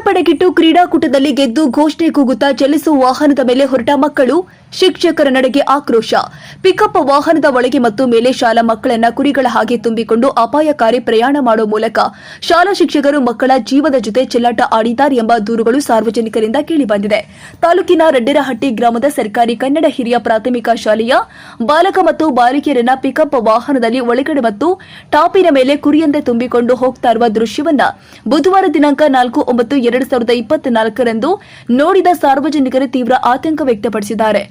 ಪಣಪಣಗಿಟ್ಟು ಕ್ರೀಡಾಕೂಟದಲ್ಲಿ ಗೆದ್ದು ಘೋಷಣೆ ಕೂಗುತ್ತಾ ಚಲಿಸುವ ವಾಹನದ ಮೇಲೆ ಹೊರಟ ಮಕ್ಕಳು, ಶಿಕ್ಷಕರ ನಡೆಗೆ ಆಕ್ರೋಶ. ಪಿಕಪ್ ವಾಹನದ ಒಳಗೆ ಮತ್ತು ಮೇಲೆ ಶಾಲಾ ಮಕ್ಕಳನ್ನ ಕುರಿಗಳ ಹಾಗೆ ತುಂಬಿಕೊಂಡು ಅಪಾಯಕಾರಿ ಪ್ರಯಾಣ ಮಾಡುವ ಮೂಲಕ ಶಾಲಾ ಶಿಕ್ಷಕರು ಮಕ್ಕಳ ಜೀವದ ಜೊತೆ ಚೆಲ್ಲಾಟ ಆಡಿದ್ದಾರೆ ಎಂಬ ದೂರುಗಳು ಸಾರ್ವಜನಿಕರಿಂದ ಕೇಳಿಬಂದಿದೆ. ತಾಲೂಕಿನ ರಡ್ಡೆರಹಟ್ಟಿ ಗ್ರಾಮದ ಸರ್ಕಾರಿ ಕನ್ನಡ ಹಿರಿಯ ಪ್ರಾಥಮಿಕ ಶಾಲೆಯ ಬಾಲಕ ಮತ್ತು ಬಾಲಕಿಯರನ್ನ ಪಿಕಪ್ ವಾಹನದಲ್ಲಿ ಒಳಗಡೆ ಮತ್ತು ಟಾಪಿನ ಮೇಲೆ ಕುರಿಯಂತೆ ತುಂಬಿಕೊಂಡು ಹೋಗ್ತಾ ಇರುವ ದೃಶ್ಯವನ್ನ ಬುಧವಾರ ದಿನಾಂಕ ನಾಲ್ಕು ಒಂಬತ್ತು ಎರಡು ಸಾವಿರದ ಇಪ್ಪತ್ನಾಲ್ಕರಂದು ನೋಡಿದ ಸಾರ್ವಜನಿಕರು ತೀವ್ರ ಆತಂಕ ವ್ಯಕ್ತಪಡಿಸಿದ್ದಾರೆ.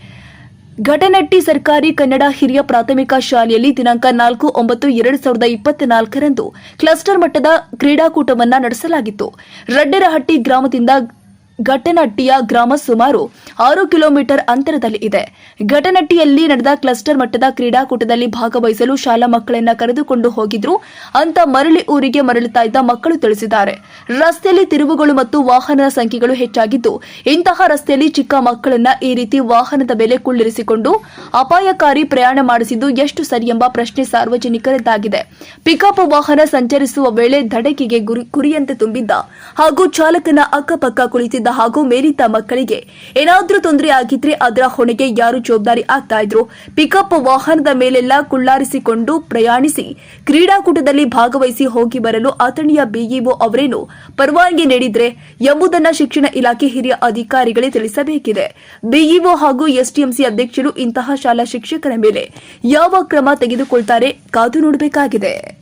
ಘಟನಟ್ಟಿ ಸರ್ಕಾರಿ ಕನ್ನಡ ಹಿರಿಯ ಪ್ರಾಥಮಿಕ ಶಾಲೆಯಲ್ಲಿ ದಿನಾಂಕ ನಾಲ್ಕು ಒಂಬತ್ತು ಎರಡು ಸಾವಿರದ ಇಪ್ಪತ್ನಾಲ್ಕರಂದು ಕ್ಲಸ್ಟರ್ ಮಟ್ಟದ ಕ್ರೀಡಾಕೂಟವನ್ನ ನಡೆಸಲಾಗಿತ್ತು. ರಡ್ಡರಹಟ್ಟಿ ಗ್ರಾಮದಿಂದ ಘಟನಟ್ಟಿಯ ಗ್ರಾಮ ಸುಮಾರು ಆರು ಕಿಲೋಮೀಟರ್ ಅಂತರದಲ್ಲಿ ಇದೆ. ಘಟನಟ್ಟಿಯಲ್ಲಿ ನಡೆದ ಕ್ಲಸ್ಟರ್ ಮಟ್ಟದ ಕ್ರೀಡಾಕೂಟದಲ್ಲಿ ಭಾಗವಹಿಸಲು ಶಾಲಾ ಮಕ್ಕಳನ್ನ ಕರೆದುಕೊಂಡು ಹೋಗಿದ್ರು. ಅಂತ ಮರಳಿ ಊರಿಗೆ ಮರಳುತ್ತಾ ಇದ್ದ ಮಕ್ಕಳು ತಿಳಿಸಿದ್ದಾರೆ. ರಸ್ತೆಯಲ್ಲಿ ತಿರುವುಗಳು ಮತ್ತು ವಾಹನದ ಸಂಖ್ಯೆಗಳು ಹೆಚ್ಚಾಗಿದ್ದು, ಇಂತಹ ರಸ್ತೆಯಲ್ಲಿ ಚಿಕ್ಕ ಮಕ್ಕಳನ್ನ ಈ ರೀತಿ ವಾಹನದ ಮೇಲೆ ಕುಳ್ಳಿರಿಸಿಕೊಂಡು ಅಪಾಯಕಾರಿ ಪ್ರಯಾಣ ಮಾಡಿಸಿದ್ದು ಎಷ್ಟು ಸರಿ ಎಂಬ ಪ್ರಶ್ನೆ ಸಾರ್ವಜನಿಕರದ್ದಾಗಿದೆ. ಪಿಕಪ್ ವಾಹನ ಸಂಚರಿಸುವ ವೇಳೆ ಧಡಕಿಗೆ ಕುರಿಯಂತೆ ತುಂಬಿದ್ದ ಹಾಗೂ ಚಾಲಕನ ಅಕ್ಕಪಕ್ಕ ಕುಳಿತಿದ್ದ ಹಾಗೂ ಮೇಲಿದ್ದ ಮಕ್ಕಳಿಗೆ ಏನಾದ್ರೂ ತೊಂದರೆ ಆಗಿದ್ರೆ ಅದರ ಹೊಣೆಗೆ ಯಾರು ಜವಾಬ್ದಾರಿ ಆಗ್ತಾ ಇದ್ರು? ಪಿಕಪ್ ವಾಹನದ ಮೇಲೆಲ್ಲ ಕುಳ್ಳಾರಿಸಿಕೊಂಡು ಪ್ರಯಾಣಿಸಿ ಕ್ರೀಡಾಕೂಟದಲ್ಲಿ ಭಾಗವಹಿಸಿ ಹೋಗಿ ಬರಲು ಅಥಣಿಯ ಬಿಇಒ ಅವರೇನು ಪರವಾನಗಿ ನೀಡಿದ್ರೆ ಎಂಬುದನ್ನ ಶಿಕ್ಷಣ ಇಲಾಖೆ ಹಿರಿಯ ಅಧಿಕಾರಿಗಳೇ ತಿಳಿಸಬೇಕಿದೆ. ಬಿಇಒ ಹಾಗೂ ಎಸ್ಟಿಎಂಸಿ ಅಧ್ಯಕ್ಷರು ಇಂತಹ ಶಾಲಾ ಶಿಕ್ಷಕರ ಮೇಲೆ ಯಾವ ಕ್ರಮ ತೆಗೆದುಕೊಳ್ತಾರೆ ಕಾದು ನೋಡಬೇಕಾಗಿದೆ.